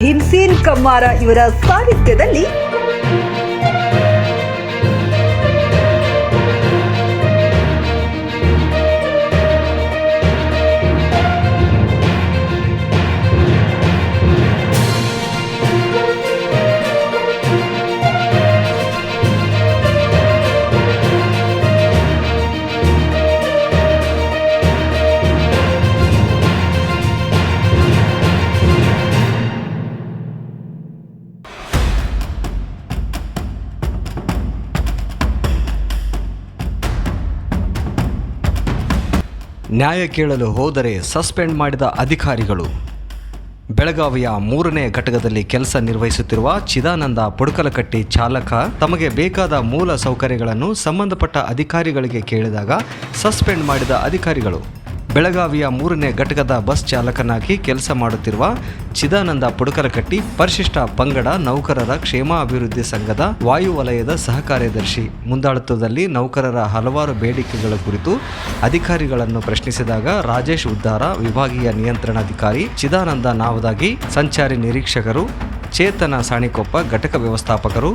ಹಿನ್ಸೇನ್ ಕಮ್ಮಾರ ಇವರ ಸಾಹಿತ್ಯದಲ್ಲಿ ನ್ಯಾಯ ಕೇಳಲು ಹೋದರೆ ಸಸ್ಪೆಂಡ್ ಮಾಡಿದ ಅಧಿಕಾರಿಗಳು. ಬೆಳಗಾವಿಯ ಮೂರನೇ ಘಟಕದಲ್ಲಿ ಕೆಲಸ ನಿರ್ವಹಿಸುತ್ತಿರುವ ಚಿದಾನಂದ ಪುಡುಕಲಕಟ್ಟಿ ಚಾಲಕ ತಮಗೆ ಬೇಕಾದ ಮೂಲ ಸೌಕರ್ಯಗಳನ್ನು ಸಂಬಂಧಪಟ್ಟ ಅಧಿಕಾರಿಗಳಿಗೆ ಕೇಳಿದಾಗ ಸಸ್ಪೆಂಡ್ ಮಾಡಿದ ಅಧಿಕಾರಿಗಳು. ಬೆಳಗಾವಿಯ ಮೂರನೇ ಘಟಕದ ಬಸ್ ಚಾಲಕನಾಗಿ ಕೆಲಸ ಮಾಡುತ್ತಿರುವ ಚಿದಾನಂದ ಪುಡಕಲಕಟ್ಟಿ ಪರಿಶಿಷ್ಟ ಪಂಗಡ ನೌಕರರ ಕ್ಷೇಮಾಭಿವೃದ್ಧಿ ಸಂಘದ ವಾಯು ವಲಯದ ಸಹ ಕಾರ್ಯದರ್ಶಿ ಮುಂದಾಳತ್ವದಲ್ಲಿ ನೌಕರರ ಹಲವಾರು ಬೇಡಿಕೆಗಳ ಕುರಿತು ಅಧಿಕಾರಿಗಳನ್ನು ಪ್ರಶ್ನಿಸಿದಾಗ ರಾಜೇಶ್ ಉದ್ದಾರ, ವಿಭಾಗೀಯ ನಿಯಂತ್ರಣಾಧಿಕಾರಿ ಚಿದಾನಂದ ನಾವದಾಗಿ, ಸಂಚಾರಿ ನಿರೀಕ್ಷಕರು ಚೇತನ ಸಾಣಿಕೊಪ್ಪ, ಘಟಕ ವ್ಯವಸ್ಥಾಪಕರು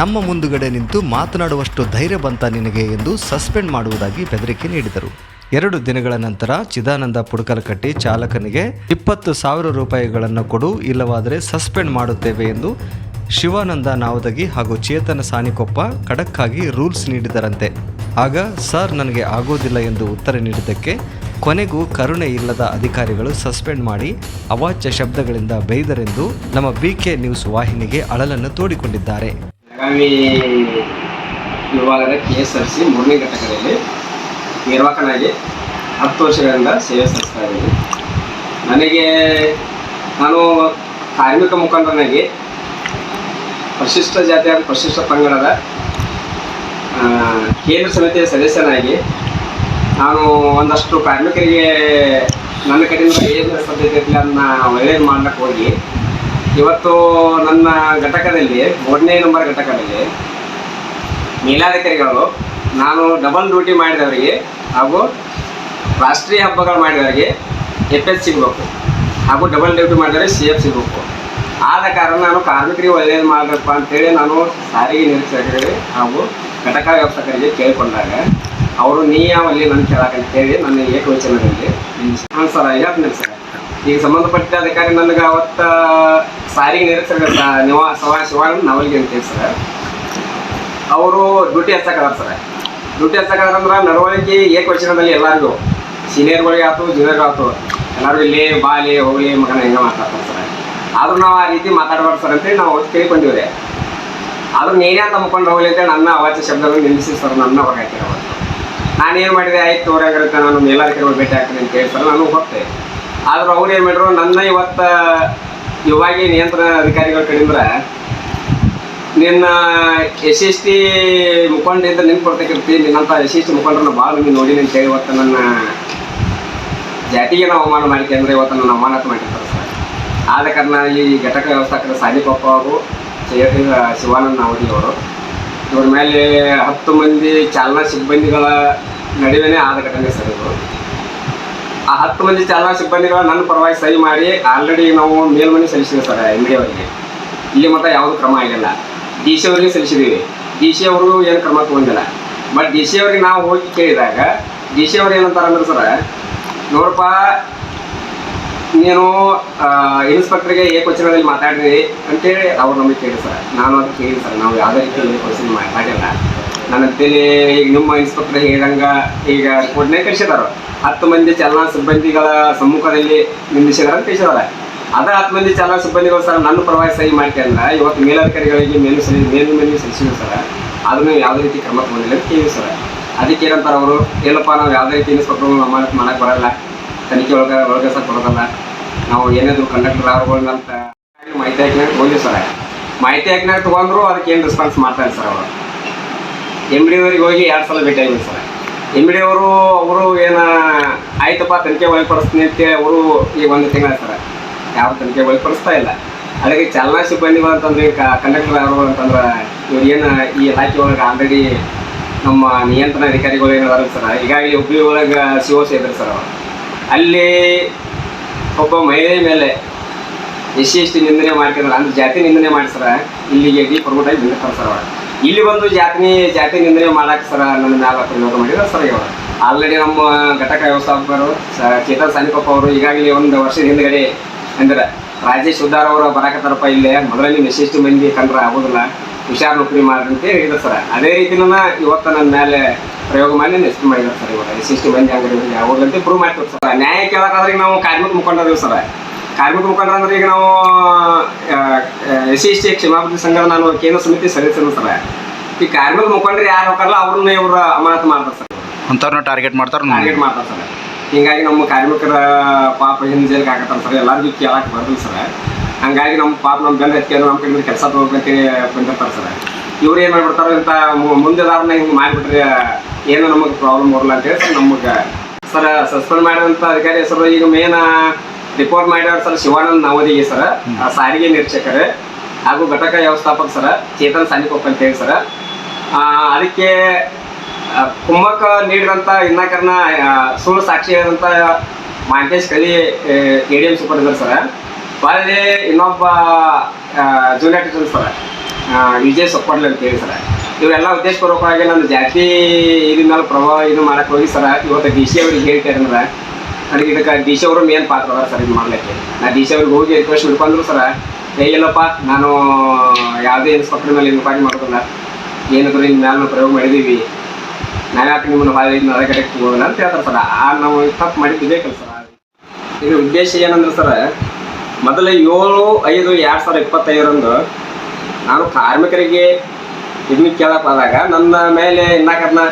ನಮ್ಮ ಮುಂದುಗಡೆ ನಿಂತು ಮಾತನಾಡುವಷ್ಟು ಧೈರ್ಯ ಬಂತ ನಿನಗೆ ಎಂದು ಸಸ್ಪೆಂಡ್ ಮಾಡುವುದಾಗಿ ಬೆದರಿಕೆ ನೀಡಿದರು. ಎರಡು ದಿನಗಳ ನಂತರ ಚಿದಾನಂದ ಪುಡ್ಕಲಕಟ್ಟಿ ಚಾಲಕನಿಗೆ ಇಪ್ಪತ್ತು ಸಾವಿರ ರೂಪಾಯಿಗಳನ್ನು ಕೊಡು, ಇಲ್ಲವಾದರೆ ಸಸ್ಪೆಂಡ್ ಮಾಡುತ್ತೇವೆ ಎಂದು ಶಿವಾನಂದ ನಾವದಗಿ ಹಾಗೂ ಚೇತನ ಸಾನಿಕೊಪ್ಪ ಖಡಕ್ಕಾಗಿ ರೂಲ್ಸ್ ನೀಡಿದರಂತೆ. ಆಗ, ಸರ್, ನನಗೆ ಆಗೋದಿಲ್ಲ ಎಂದು ಉತ್ತರ ನೀಡಿದ್ದಕ್ಕೆ ಕೊನೆಗೂ ಕರುಣೆ ಇಲ್ಲದ ಅಧಿಕಾರಿಗಳು ಸಸ್ಪೆಂಡ್ ಮಾಡಿ ಅವಾಚ್ಯ ಶಬ್ದಗಳಿಂದ ಬೈದರೆಂದು ನಮ್ಮ ಬಿ ಕೆ ನ್ಯೂಸ್ ವಾಹಿನಿಗೆ ಅಳಲನ್ನು ತೋಡಿಕೊಂಡಿದ್ದಾರೆ. ನಿರ್ವಾಹಕನಾಗಿ ಹತ್ತು ವರ್ಷಗಳಿಂದ ಸೇವೆ ಸಲ್ಲಿಸ್ತಾ ಇದ್ದೀನಿ ನನಗೆ ನಾನು ಕಾರ್ಮಿಕ ಮುಖಂಡನಾಗಿ ಪರಿಶಿಷ್ಟ ಜಾತಿಯ ಪರಿಶಿಷ್ಟ ಪಂಗಡದ ಕೇಂದ್ರ ಸಮಿತಿಯ ಸದಸ್ಯನಾಗಿ ನಾನು ಒಂದಷ್ಟು ಕಾರ್ಮಿಕರಿಗೆ ನನ್ನ ಕಡೆಯಿಂದ ಏನು ಸಾಧ್ಯತೆ ಇರಲಿ ಅದನ್ನ ಒಳ್ಳೇದು ಮಾಡ್ಲಿಕ್ಕೆ ಹೋಗಿ, ಇವತ್ತು ನನ್ನ ಘಟಕದಲ್ಲಿ ಮೂರನೇ ನಂಬರ್ ಘಟಕದಲ್ಲಿ ಮೇಲಾಧಿಕಾರಿಗಳು ನಾನು ಡಬಲ್ ಡ್ಯೂಟಿ ಮಾಡಿದವರಿಗೆ ಹಾಗೂ ರಾಷ್ಟ್ರೀಯ ಹಬ್ಬಗಳು ಮಾಡಿದವರಿಗೆ ಎಫ್ ಎಸ್ ಸಿಗಬೇಕು. ಹಾಗೂ ಡಬಲ್ ಡ್ಯೂಟಿ ಮಾಡಿದರೆ ಸಿ ಎಫ್ ಸಿಗಬೇಕು. ಆದ ಕಾರಣ ನಾನು ಕಾರ್ಮಿಕರಿಗೆ ಒಳ್ಳೆಯದು ಮಾಡಬೇಕು ಅಂತೇಳಿ ನಾನು ಸಾರಿಗೆ ನಿರೀಕ್ಷಕರಿಗೆ ಹಾಗೂ ಘಟಕ ವ್ಯವಸ್ಥಕರಿಗೆ ಕೇಳಿಕೊಂಡಾಗ ಅವರು ನೀ ಯಾವಲ್ಲಿ ನನ್ನ ಹೇಳಿ ನನ್ನ ಏಕವಚನದಲ್ಲಿ ಹಾಂ ಸರ್ ಹೇಳ್ತೀನಿ ಸರ್ ಈಗ ಸಂಬಂಧಪಟ್ಟ ಅಧಿಕಾರಿ ನನಗೆ ಅವತ್ತ ಸಾರಿಗೆ ನಿರೀಕ್ಷಕ ನಿವಾ ಸವಾ ಶಿವಾನಂದ ನವಲ್ಗೆ ಅಂತೇಳಿ ಸರ್ ಅವರು ಡ್ಯೂಟಿ ಹಚ್ಚಕ್ಕಾರ ಸರ್ ಡ್ಯೂಟಿ ಹಚ್ಚಕದಾರಂದ್ರೆ ನಡವಳಿಕೆ ಏಕವಚನದಲ್ಲಿ ಎಲ್ಲರಿಗೂ. ಸೀನಿಯರ್ಗಳಿಗೆ ಆಯ್ತು ಜೂನಿಯರ್ ಆಯ್ತು ಎಲ್ಲರಿಗೂ ಇಲ್ಲಿ ಬಾಲಿ, ಹೋಗ್ಲಿ, ಮಗನ ಹೆಂಗೆ ಮಾತಾಡ್ತಾರೆ ಸರ್. ಆದ್ರೂ ನಾವು ಆ ರೀತಿ ಮಾತಾಡ್ಬಾರ್ದು ಸರ್ ಅಂತೇಳಿ ನಾವು ಕೇಳಿಕೊಂಡಿವ್ರಿ. ಆದ್ರೂ ನೀನೇ ಅಂತ ಮುಖಂಡು ಹೋಗ್ಲಿ ಅಂತ ನನ್ನ ಅವಾಚ್ಯ ಶಬ್ದಗಳು ನಿಲ್ಲಿಸಿ ಸರ್, ನನ್ನ ಹೊರಗೆ ಹಾಕಿರೋ ಅವತ್ತು ನಾನೇನು ಮಾಡಿದೆ, ಆಯ್ತು ತೋರಾಗಿರುತ್ತೆ ನಾನು ಮೇಲಾಧಿಕಾರಿಗಳು ಭೇಟಿ ಆಗ್ತೀನಿ ಅಂತ ಹೇಳಿ ಸರ್, ನಾನು ಹೋಗ್ತೆ. ಆದ್ರೂ ಅವ್ರು ಏನು ಮಾಡಿದ್ರು, ನನ್ನ ಇವತ್ತು ವಿಭಾಗೀಯ ನಿಯಂತ್ರಣ ಅಧಿಕಾರಿಗಳ ಕಡೆಯಿಂದ ನಿನ್ನ ಎಸ್ ಎಸ್ ಟಿ ಮುಖಂಡರಿಂದ ನಿನ್ ಕೊಡ್ತಕ್ಕಿರ್ತಿ ನಿನ್ನಂತ ಎಸ್ ಎಸ್ ಟಿ ಮುಖಂಡರನ್ನ ಭಾಳ ನೀನು ನೋಡಿ ಅಂತ ಹೇಳಿ ಇವತ್ತು ನನ್ನ ಜಾತಿಗೆ ನಾವು ಅವಮಾನ ಮಾಡಿಕೆ ಅಂದರೆ ಇವತ್ತು ನನ್ನ ಅವಮಾನತ ಮಾಡಿರ್ತಾರೆ ಸರ್. ಆದ ಕಾರಣ ಈ ಘಟಕ ವ್ಯವಸ್ಥಾಪಕರ ಅವರು ಚೇತಿ ಶಿವಾನಂದ ಅವಧಿ ಅವರು. ಇವ್ರ ಮೇಲೆ ಹತ್ತು ಮಂದಿ ಚಾಲನಾ ಸಿಬ್ಬಂದಿಗಳ ನಡುವೆನೇ ಆದ ಘಟನೆ ಸರ್ ಇದು. ಆ ಹತ್ತು ಮಂದಿ ಚಾಲನಾ ಸಿಬ್ಬಂದಿಗಳ ನನ್ನ ಪರವಾಗಿ ಸಹಿ ಮಾಡಿ ಆಲ್ರೆಡಿ ನಾವು ಮೇಲ್ಮನೆ ಸಲ್ಲಿಸಿದೆ ಸರ್ ಎಂ ಡಿ ಅವರಿಗೆ. ಇಲ್ಲಿ ಮತ್ತೆ ಯಾವುದೂ ಕ್ರಮ ಆಗಿಲ್ಲ. ಡಿ ಸಿ ಅವರಿಗೆ ಸಲ್ಲಿಸಿದ್ದೀವಿ ಡಿ ಸಿ ಅವರು ಏನು ಕ್ರಮ ತಗೊಂಡಿಲ್ಲ. ಬಟ್ ಡಿ ಸಿ ಅವ್ರಿಗೆ ನಾವು ಹೋಗಿ ಕೇಳಿದಾಗ, ಡಿ ಸಿ ಅವ್ರು ಏನಂತಾರೆ ಅಂದ್ರೆ ಸರ್, ನೋಡಪ್ಪ, ನೀನು ಇನ್ಸ್ಪೆಕ್ಟರ್ಗೆ ಏಕವಚನದಲ್ಲಿ ಮಾತಾಡಿದ್ರಿ ಅಂತೇಳಿ ಅವ್ರು ನಮಗೆ ಕೇಳಿ ಸರ್. ನಾನು ಅದು ಕೇಳಿ ಸರ್. ನಾವು ಯಾವುದೇ ರೀತಿಯಲ್ಲಿ ಕ್ವಶನ್ ಮಾತಾಡಿಲ್ಲ. ನನ್ನ ಅಂತೇಳಿ ಈಗ ನಿಮ್ಮ ಇನ್ಸ್ಪೆಕ್ಟರ್ ಹೇಳಿದಂಗ ಈಗ ರಿಪೋರ್ಟ್ನೇ ಕಳಿಸಿದಾರ. ಹತ್ತು ಮಂದಿ ಚಲನಾ ಸಿಬ್ಬಂದಿಗಳ ಸಮ್ಮುಖದಲ್ಲಿ ನಿಂದಿಸಿದಾರ ಅಂತ ತಿಳಿಸಿದಾರೆ. ಅದ ಹತ್ತು ಮಂದಿ ಚಾಲನಾ ಸಿಬ್ಬಂದಿಗಳು ಸರ್ ನನ್ನ ಪರವಾಗಿ ಸಹಿ ಅಂದ್ರೆ ಇವತ್ತು ಮೇಲಧಿಕಾರಿಗಳಿಗೆ ಮೇಲು ಸರಿ ಮೇಲು ಮೇಲೆ ಸಲ್ಲಿಸಿದ್ರು ಸರ್. ಅದನ್ನು ಯಾವುದೇ ರೀತಿ ಕ್ರಮ ತಗೊಂಡಿಲ್ಲ ಅಂತ ಕೇಳಿ ಸರ್. ಅದಕ್ಕೆ ಏನಂತಾರೆ ಅವರು ಏನಪ್ಪ ನಾವು ಯಾವುದೇ ರೀತಿ ಸ್ವಲ್ಪ ಅಮಾನತ್ ಮಾಡಕ್ಕೆ ಬರಲ್ಲ. ತನಿಖೆ ಒಳಗೆ ಒಳಗಿಸೋಕೆ ಬರೋದಲ್ಲ. ನಾವು ಏನಾದರೂ ಕಂಡಕ್ಟರ್ ಅವ್ರುಗಳನ್ನಂತ ಮಾಹಿತಿ ಹಾಕಿನಾಗ ತಗೊಂಡಿವಿ ಸರ್. ಮಾಹಿತಿ ಹಾಕಿನಾಗ ತೊಗೊಂಡ್ರು ಅದಕ್ಕೆ ಏನು ರೆಸ್ಪಾನ್ಸ್ ಮಾಡ್ತಾರೆ ಸರ್ ಅವರು. ಎಂ ಡಿ ಅವರಿಗೆ ಹೋಗಿ ಎರಡು ಸಲ ಭೇಟಿ ಆಗಿದೆ ಸರ್. ಎಂ ಡಿ ಅವರು ಅವರು ಏನು, ಆಯ್ತಪ್ಪ, ತನಿಖೆ ಒಳಪಡಿಸ್ತೀನಿ ಅಂತೇಳಿ ಅವರು ಈಗ ಒಂದು ತಿಂಗಳ ಸರ್. ಯಾವ ತನಿಖೆ ಒಳಪಡಿಸ್ತಾ ಇಲ್ಲ. ಅದಕ್ಕೆ ಚಾಲನಾ ಸಿಬ್ಬಂದಿಗಳು ಅಂತಂದ್ರೆ ಕಂಡಕ್ಟರ್ ಅವರು ಅಂತಂದ್ರೆ, ಇವ್ರು ಏನು ಈ ಇಲಾಖೆ ಒಳಗೆ ಆಲ್ರೆಡಿ ನಮ್ಮ ನಿಯಂತ್ರಣ ಅಧಿಕಾರಿಗಳು ಏನಾದ್ರು ಸರ್, ಈಗಾಗಲೇ ಹುಬ್ಳಿ ಒಳಗೆ ಸಿ ಓ ಸಿ ಸರ್ ಅಲ್ಲಿ ಒಬ್ಬ ಮಹಿಳೆ ಮೇಲೆ ಎಸ್ ಸಿ ನಿಂದನೆ ಮಾಡ್ಕೊಂಡ್ರೆ, ಅಂದ್ರೆ ಜಾತಿ ನಿಂದನೆ ಮಾಡಿ ಸರ ಇಲ್ಲಿಗೆ ಡಿ ಪ್ರಮೋಟ್ ಆಗಿ ಬಂದಿರ್ತಾರೆ ಸರ್ ಅವರು. ಇಲ್ಲಿ ಬಂದು ಜಾತಿ ಜಾತಿ ನಿಂದನೆ ಮಾಡಕ್ಕೆ ಸರ ನನ್ನ ಮ್ಯಾಲ ಪ್ರಯೋಗ ಮಾಡಿದ್ರೆ ಸರ್ ಇವರು. ಆಲ್ರೆಡಿ ನಮ್ಮ ಘಟಕ ವ್ಯವಸ್ಥಾಪಕರು ಚೇತನ್ ಸಾನಿಪಪ್ಪ ಅವರು ಈಗಾಗಲೇ ಒಂದು ವರ್ಷದ ಹಿಂದ್ಗಡೆ ಅಂದ್ರೆ ರಾಜೇಶ್ ಉದ್ದಾರ್ ಅವರು ಬರಾಕತ್ತಾರಪ್ಪ ಇಲ್ಲೇ ಮೊದಲಲ್ಲಿ ವಿಶಿಷ್ಟ ಮಂದಿ ಕಂಡ್ರೆ ಆಗೋದಿಲ್ಲ. ಹುಷಾರ್ ನೌಕರಿ ಮಾಡ್ರಿ ಅಂತ ಹೇಳಿದ್ರು ಸರ್. ಅದೇ ರೀತಿನ ಇವತ್ತು ನನ್ನ ಮೇಲೆ ಪ್ರಯೋಗ ಮಾಡಿ ಎಷ್ಟು ಮಾಡಿದ್ರು ಸರ್ ಇವಾಗ. ವಿಶಿಷ್ಟ ಮಂದಿ ಹಂಗೆ ಅಂತ ಪ್ರೂವ್ ಮಾಡ್ತೀವಿ ಸರ್. ನ್ಯಾಯ ಕೇಳೋಕ್ಕಾದ್ರೆ ಈಗ ನಾವು ಕಾರ್ಮಿಕ ಮುಖಂಡರು ಸರ್. ಕಾರ್ಮಿಕ ಮುಖಂಡರು ಅಂದ್ರೆ ಈಗ ನಾವು ಎಸ್ ಸಿ ಎಸ್ ಟಿ ಕ್ಷಮಾಪತಿ ಸಂಘದ ನಾನು ಕೇಂದ್ರ ಸಮಿತಿ ಸದಸ್ಯರು ಸರ್. ಈ ಕಾರ್ಮಿಕ ಮುಖಂಡರು ಯಾರು ಹೋಗಲ್ಲ ಅವ್ರನ್ನ ಇವ್ರು ಅಮಾನತು ಮಾಡ್ತಾರೆ ಸರ್. ಅಂಥವ್ರನ್ನ ಟಾರ್ಗೆಟ್ ಮಾಡ್ತಾರೆ ಟಾರ್ಗೆಟ್ ಮಾಡ್ತಾರೆ ಸರ್. ಹಿಂಗಾಗಿ ನಮ್ಮ ಕಾರ್ಮಿಕರ ಪಾಪ ಹಿಂದೆ ಜೈಲಿಗೆ ಹಾಕತ್ತಾರ ಸರ್ ಎಲ್ಲರಿಗೂ ಕೇಳಕ್ಕೆ ಬರೋದಿಲ್ಲ ಸರ್. ಹಂಗಾಗಿ ನಮ್ಮ ಪಾಪ ನಮ್ಮ ಬೆನ್ನ ಹತ್ಕೊಂಡು ನಮ್ಮ ಕಡೆ ಕೆಲಸ ತಗೋಬೇಕಂತೇಳಿ ಬಂದಿರ್ತಾರೆ ಸರ್. ಇವ್ರು ಏನು ಮಾಡ್ಬಿಡ್ತಾರೆ ಅಂತ ಮು- ಮುಂದೆ ದಾರನ ಹಿಂಗೆ ಮಾಡಿಬಿಟ್ರೆ ಏನು ನಮಗೆ ಪ್ರಾಬ್ಲಮ್ ಬರಲ್ಲ ಅಂತೇಳಿ ಸರ್ ನಮಗೆ. ಸರ್ ಸಸ್ಪೆಂಡ್ ಮಾಡಿದಂಥ ಅಧಿಕಾರಿ ಹೆಸರು ಈಗ ಮೇನ್ ರಿಪೋರ್ಟ್ ಮಾಡ್ಯಾರ ಸರ್ ಶಿವಾನಂದ್ ನವದಿಗೆ ಸರ್. ಸಾರಿಗೆ ನಿರೀಕ್ಷಕರು ಹಾಗೂ ಘಟಕ ವ್ಯವಸ್ಥಾಪಕ ಸರ್ ಚೇತನ್ ಸಾನಿಕೊಪ್ಪ ಅಂತ ಹೇಳಿ ಸರ್. ಆ, ಅದಕ್ಕೆ ಆ, ಕುಮ್ಮಕ್ಕ ನೀಡಿದಂಥ ಇನ್ನಾಕರ್ನ ಆ, ಸುಳ್ಳು ಸಾಕ್ಷಿ ಆದಂತ Mantesh Kali A D M super sir. Holli ಇನ್ನೊಬ್ಬ junior teacher sir. Vijay Soppadli ಅಂತ ಹೇಳಿ ಸರ್. ಇವರೆಲ್ಲ ಉದ್ದೇಶಪೂರ್ವಕವಾಗಿ ನನ್ನ ಜಾತಿ ಇದ್ರ ಮೇಲೆ ಪ್ರಭಾವ ಇದು ಮಾಡಕ್ಕೆ ಹೋಗಿ ಸರ್. ಇವತ್ತು ಡಿ ಸಿ ಅವ್ರಿಗೆ ಹೇಳ್ತಾರೆ ಅಂದ್ರೆ ನನಗೆ ಇದಕ್ಕೆ ಡಿ ಸಿ ಅವರು ಮೇನ್ ಪಾತ್ರ ಅದ ಸರ್ ಇದು ಮಾಡ್ಲಿಕ್ಕೆ. ನಾ ಡಿ ಸಿ ಅವ್ರಿಗೆ ಹೋಗಿ ರಿಕ್ವೆಸ್ಟ್ ಹಿಡ್ಕೊಂಡ್ರು ಸರ್. ಏ ನಾನು ಯಾವುದೇ ಇನ್ಸ್ಪೆಕ್ಟರ್ ಮೇಲೆ ಇನ್ಕ್ವೈರಿ ಮಾಡೋದಿಲ್ಲ. ಏನಾದರೂ ಇನ್ನು ಮೇಲೆ ಪ್ರಯೋಗ ಮಾಡಿದ್ದೀವಿ ನಾವ್ಯಾಕೆ ನಿಮ್ಮನ್ನು ಹಾಳಿ ನರಗಡೆಗೆ ಹೋಗೋಣ ಅಂತ ಹೇಳ್ತಾರೆ ಸರ್. ಆ, ನಾವು ತಪ್ಪು ಮಾಡಿದ್ದೇ ಕೆಲಸ ಇದು ಉದ್ದೇಶ ಏನಂದ್ರೆ ಸರ್, ಮೊದಲ ಏಳು, ಐದು, ಎರಡು ಸಾವಿರದ ಇಪ್ಪತ್ತೈದರಂದು ನಾನು ಕಾರ್ಮಿಕರಿಗೆ ಇದನ್ನ ಕೇಳಕ್ಕೆ ಹೋದಾಗ ನನ್ನ ಮೇಲೆ ಇನ್ನಾಕರ್ನ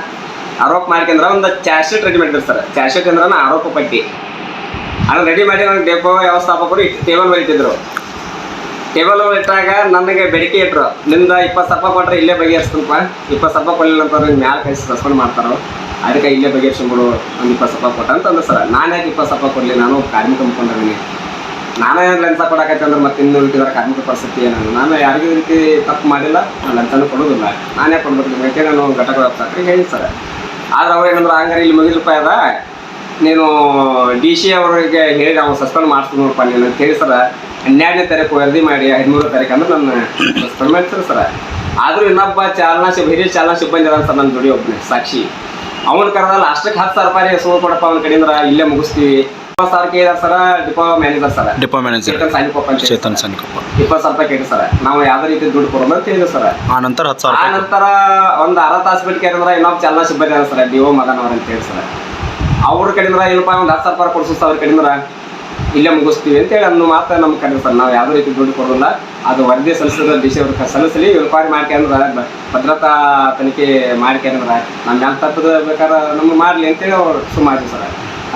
ಆರೋಪ ಮಾಡ್ಕೊಂಡ್ರೆ ಒಂದು ಚಾರ್ಜ್ ಶೀಟ್ ರೆಡಿ ಮಾಡಿದ್ರು ಸರ್. ಚಾರ್ಜ್ ಶೀಟ್ ಆರೋಪ ಪಟ್ಟಿ. ಅದನ್ನ ರೆಡಿ ಮಾಡಿ ನನಗೆ ಡೆಪೋ ವ್ಯವಸ್ಥಾಪಕರು ಟೇಬಲ್ ಇಟ್ಟಿದ್ರು ಟೇಬಲ್ ಇಟ್ಟಾಗ ನನಗೆ ಬೆಡಿಕೆ ಇಟ್ರು. ನಿಂದ ಇಪ್ಪತ್ತು ಸಪ್ಪ ರೂಪಾಯಿ ಕೊಟ್ರೆ ಇಲ್ಲೇ ಬಗೆಹರಿಸ್ತನಪ್ಪ ಇಪ್ಪತ್ತು ಸಪ್ಪ ರೂಪಾಯಿ ಕೊಡಲಿಲ್ಲ ಅಂತಂದ್ರೆ ಮ್ಯಾಲ ಕಳಿಸಿ ರೆಸ್ಪಾಂಡ್ ಮಾಡ್ತಾರೋ? ಅದಕ್ಕೆ ಇಲ್ಲೇ ಬಗೆಹರಿಸ್ಬಿಡು ಒಂದು ಇಪ್ಪತ್ತು ಸಪ್ಪ ರೂಪಾಯಿ ಕೊಟ್ಟ ಅಂತ ಅಂದ್ರು ಸರ್. ನಾನು ಯಾಕೆ ಇಪ್ಪತ್ತು ಸಪ್ಪ ರೂಪಾಯಿ ಕೊಡಲಿ? ನಾನು ಕಾರ್ಮಿಕ ಅಂದ್ಕೊಂಡಿದ್ದೀನಿ ನಾನೇ ಲಂಚ ಕೊಡಕತ್ತೆ ಅಂದ್ರೆ ಮತ್ತೆ ಇನ್ನೂ ಉಳಿದಿದ್ದಾರೆ ಕಾರ್ಮಿಕ ಪರಿಸ್ಥಿತಿ ಏನು? ನಾನು ಯಾರಿಗೂ ರೀತಿ ತಪ್ಪು ಮಾಡಿಲ್ಲ. ನಾನು ಲಂಚನೂ ಕೊಡೋದಿಲ್ಲ ನಾನೇ ಕೊಡ್ಬೇಕು ಯಾಕೆ ನಾನು ಘಟಕ ವ್ಯವಸ್ಥಾಪಕರಿಗೆ ಹೇಳಿ ಸರ್. ಆದ್ರೆ ಅವ್ರು ಏನಂದ್ರೆ ಹಂಗಾರೆ ಇಲ್ಲಿ ಮುಗಿದಪ್ಪ ಅದ ನೀನು ಡಿ ಸಿ ಅವರಿಗೆ ಹೇಳಿ ನಾವು ಸಸ್ಪೆಂಡ್ ಮಾಡ್ತೀನಿ ನೋಡಪ್ಪ ನೀನು ಹೇಳಿ ಸರ್. ಹನ್ನೆರಡನೇ ತಾರೀಕು ವರದಿ ಮಾಡಿ ಹದಿಮೂರನೇ ತಾರೀಕು ಅಂದ್ರೆ ನನ್ನ ಪರಮೇಶ್ವರ ಸರ. ಆದರೂ ಇನ್ನೊಬ್ಬ ಚಾಲನಾ ಶಿಬ್ ಹಿರಿಯ ಚಾಲನಾ ಸಿಬ್ಬಂದಿ ಅಂತ ಸರ್ ನನ್ನ ದುಡಿ ಒಬ್ಬನೇ ಸಾಕ್ಷಿ. ಅವನ ಕರೆದಲ್ಲ ಅಷ್ಟಕ್ಕೆ ಹತ್ತು ಸಾವಿರ ರೂಪಾಯಿ ಹೆಸರು ಕೊಡಪ್ಪ ಅವನ ಕಡೆಯಿಂದ ಇಲ್ಲೇ ಮುಗಿಸ್ತೀವಿ. ಇಪ್ಪತ್ತು ಸಾವಿರ ಕೇಳಿದ sir depot manager sir. Depot manager Chetan Sanikoppa ಅಂತ ಚೇತನ್. ಇಪ್ಪತ್ತು ಸಾವಿರ ರೂಪಾಯಿ ಕೇಳಿ ಸರ. ನಾವು ಯಾವುದೇ ರೀತಿ ದುಡ್ಡು ಕೊಡೋದು ಅಂತ ಹೇಳಿದ್ರು ಸರ. ಆ ನಂತರ ಹತ್ತು ಸಾವಿರ ಆ ನಂತರ ಒಂದು ಅರ್ಧ ತಾಸು ಬಿಟ್ಟು ಕೇಳಿದ್ರೆ ಇನ್ನೊಬ್ಬ ಚಾಲನಾ ಸಿಬ್ಬಂದಿ ಅದ ಸರ್ ಡಿ ಓ ಮದನ್ ಅವ್ರ ಅಂತ ಹೇಳಿ ಸರ. ಅವ್ರ ಕಡೆಯಿಂದ ಏನಪ್ಪ ಒಂದು ಹತ್ತು ಸಾವಿರ ರೂಪಾಯಿ ಕೊಡ್ಸು ಅವ್ರ ಕಡೆಯಿಂದ? ಇಲ್ಲೇ ಮುಗಿಸ್ತೀವಿ ಅಂತ ಹೇಳಿ ಅನ್ನೋ ಮಾತು ನಮ್ಗೆ ಕರೀತಾರೆ ಸರ್. ನಾವು ಯಾವುದೇ ರೀತಿ ದುಡ್ಡು ಕೊಡೋಲ್ಲ ಅದು ವರದಿ ಸಲ್ಲಿಸಿದ ದಿಶೆ ಅವ್ರ ಸಲ್ಲಿಸಲಿ. ಇನ್ಕ್ವೈರಿ ಮಾಡ್ಕೊಂಡ್ರೆ ಭದ್ರತಾ ತನಿಖೆ ಮಾಡ್ಕೊಂಡ್ರೆ ನಮ್ಮ ಯಾವ ತಪ್ಪದ ಬೇಕಾದ್ರೆ ನಮ್ಗೆ ಮಾಡಲಿ ಅಂತೇಳಿ ಅವ್ರು ಸುಮಾರು ಸರ್.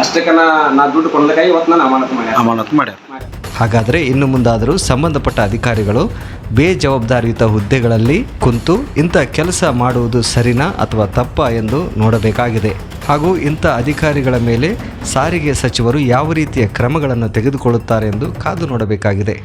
ಅಷ್ಟಕ್ಕೆ ನಾ ನಾ ದುಡ್ಡು ಕೊಡ್ಲಿಕ್ಕಾಗಿ ಇವತ್ತು ನಾನು ಅಮಾನತು ಮಾಡ್ಯಾರ. ಅಮಾನತ್ ಮಾಡ್ಯಾರ. ಹಾಗಾದರೆ ಇನ್ನು ಮುಂದಾದರೂ ಸಂಬಂಧಪಟ್ಟ ಅಧಿಕಾರಿಗಳು ಬೇಜವಾಬ್ದಾರಿಯುತ ಹುದ್ದೆಗಳಲ್ಲಿ ಕುಂತು ಇಂಥ ಕೆಲಸ ಮಾಡುವುದು ಸರಿನಾ ಅಥವಾ ತಪ್ಪ ಎಂದು ನೋಡಬೇಕಾಗಿದೆ. ಹಾಗೂ ಇಂಥ ಅಧಿಕಾರಿಗಳ ಮೇಲೆ ಸಾರಿಗೆ ಸಚಿವರು ಯಾವ ರೀತಿಯ ಕ್ರಮಗಳನ್ನು ತೆಗೆದುಕೊಳ್ಳುತ್ತಾರೆ ಎಂದು ಕಾದು ನೋಡಬೇಕಾಗಿದೆ.